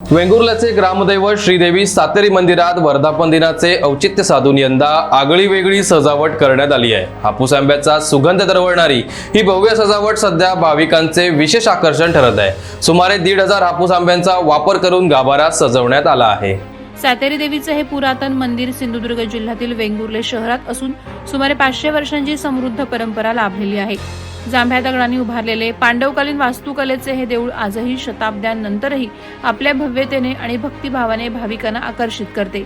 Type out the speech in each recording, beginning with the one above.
वेंगुर्ल्याचे ग्रामदैवत श्रीदेवी सातेरी मंदिरात वर्धापन दिनाचे औचित्य साधून यंदा आगळी वेगळी सजावट करण्यात आली आहे. हापूस आंब्याचा सुगंध दरवळणारी ही भव्य सजावट सध्या भाविकांचे विशेष आकर्षण ठरत आहे. सुमारे दीड हजार हापूस आंब्यांचा वापर करून गाभारा सजवण्यात आला आहे. सातेरी देवीचे हे पुरातन मंदिर सिंधुदुर्ग जिल्ह्यातील वेंगुर्ले शहरात असून सुमारे पाचशे वर्षांची समृद्ध परंपरा लाभलेली आहे. जांभ्या दगडांनी उभारलेले पांडवकालीन वास्तुकलेचे हे देऊळ आजही शताब्द्यांनंतरही आपल्या भव्यतेने आणि भक्तिभावाने भाविकांना आकर्षित करते.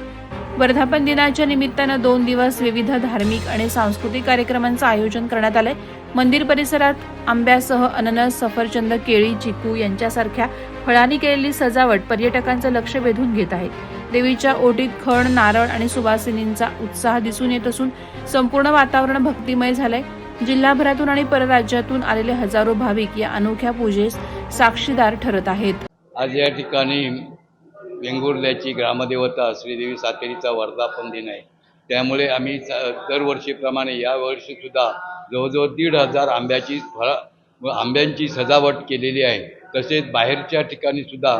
वर्धापन दिनाच्या निमित्तानं दोन दिवस विविध धार्मिक आणि सांस्कृतिक कार्यक्रमांचं आयोजन करण्यात आलंय. मंदिर परिसरात आंब्यासह अननस सफरचंद केळी चिकू यांच्यासारख्या फळांनी केलेली सजावट पर्यटकांचं लक्ष वेधून घेत आहे. देवीच्या ओटीत खण नारळ आणि सुवासिनींचा उत्साह दिसून येत असून संपूर्ण वातावरण भक्तिमय झालंय. जिल्हाभरातून आणि परराज्यातून आलेले हजारो भाविक या अनोख्या पूजेस साक्षीदार ठरत आहेत. आज या ठिकाणी वेंगुर्ल्याची ग्रामदेवता श्रीदेवी सातेरीचा वर्धापन दिन आहे. त्यामुळे आम्ही स- दरवर्षीप्रमाणे यावर्षीसुद्धा जवळजवळ दीड हजार आंब्याची फळ आंब्यांची सजावट केलेली आहे. तसेच बाहेरच्या ठिकाणी सुद्धा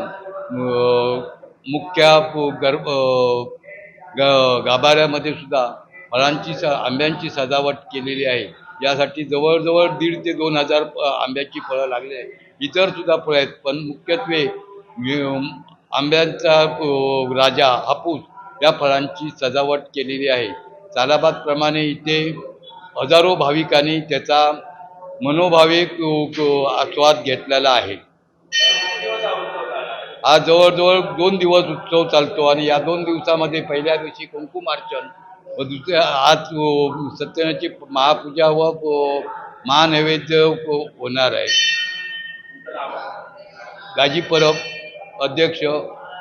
मुख्य गर्भ ग गाभाऱ्यामध्ये सुद्धा फळांची स आंब्यांची सजावट केलेली आहे. यासाठी जवळजवळ दीड ते दोन हजार आंब्याची फळं लागले. इतर सुद्धा फळं आहेत पण मुख्यत्वे आंब्यांचा राजा हापूस या फळांची सजावट केलेली आहे. सालाबादप्रमाणे इथे हजारो भाविकांनी त्याचा मनोभावे आस्वाद घेतलेला आहे. हा जवळजवळ दोन दिवस उत्सव चालतो आणि या दोन दिवसामध्ये पहिल्या दिवशी कुंकुमार्चन व दुसऱ्या आज सत्यनाची महापूजा व महानैवेद्य होणार आहे. गाजी परब अध्यक्ष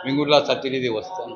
वेंगुर्ला सातेरी देवस्थान.